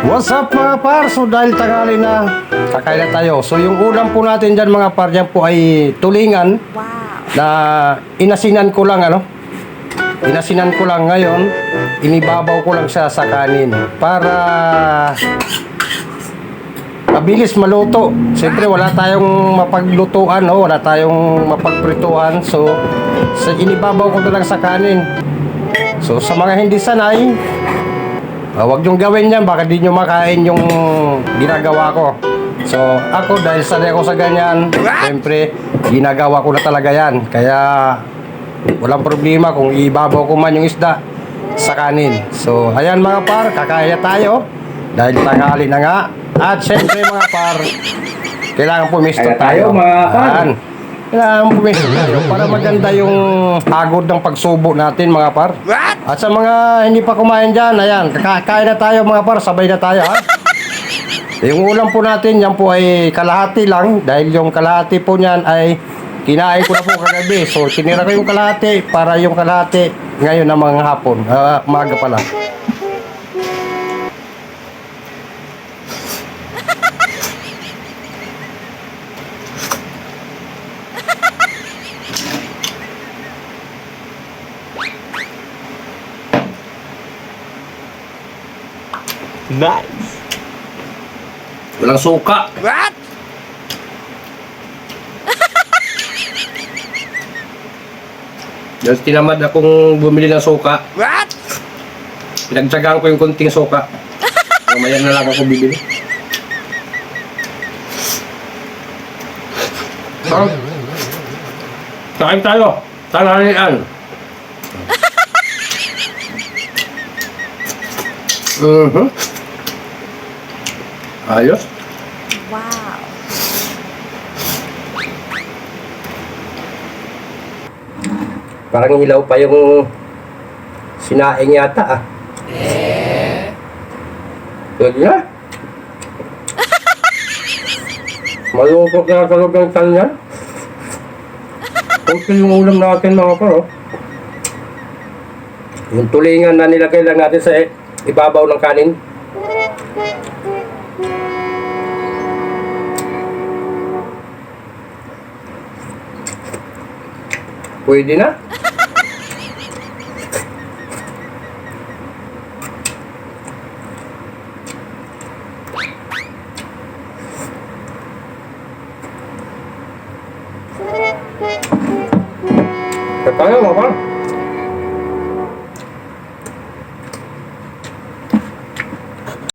What's up mga par? So dahil tanghali na, kakain na tayo. So yung ulam po natin dyan mga par, dyan po ay tulingan Wow. na inasinan ko lang ano. Inasinan ko lang ngayon, inibabaw ko lang siya sa kanin para mabilis maluto. Siyempre wala tayong mapaglutuan, no? wala tayong mapagprituan. So, sa inibabaw ko na lang sa kanin. So, sa mga hindi sanay, Ah, wag niyong gawin yan, baka di nyo makain yung ginagawa ko. So, ako dahil sanay ako sa ganyan, siyempre, ginagawa ko na talaga yan. Kaya, walang problema kung ibabaw ko man yung isda sa kanin. So, ayan mga par, kakaya tayo. Dahil tanghali na nga. At siyempre mga par, kailangan pumisto Kaya tayo. tayo, mga par. Ayan. Pumisto tayo para maganda yung agod ng pagsubo natin mga par. At sa mga hindi pa kumain dyan, ayan, kakain na tayo mga par, sabay na tayo ha. yung ulam po natin, yan po ay kalahati lang dahil yung kalahati po niyan ay kinain ko na po kagabi. So, tinira ko yung kalahati para yung kalahati ngayon na mga hapon, ah, umaga pala. Nice. Walang suka. What? Dahil tinamad akong bumili ng suka, What? pinagtsagaan ko yung kunting suka. Mamaya na lang ako bibili. Ah. Kain tayo. Tanghalian. Mhm. Ayos. Wow. Parang hilaw pa yung sinaing yata ah. Pwede na. Malupok na sa loob ng yan. Okay yung ulam natin mga paro. Yung tulingan na nilagay lang natin sa ibabaw ng kanin. Pwede na. Kaya mga par.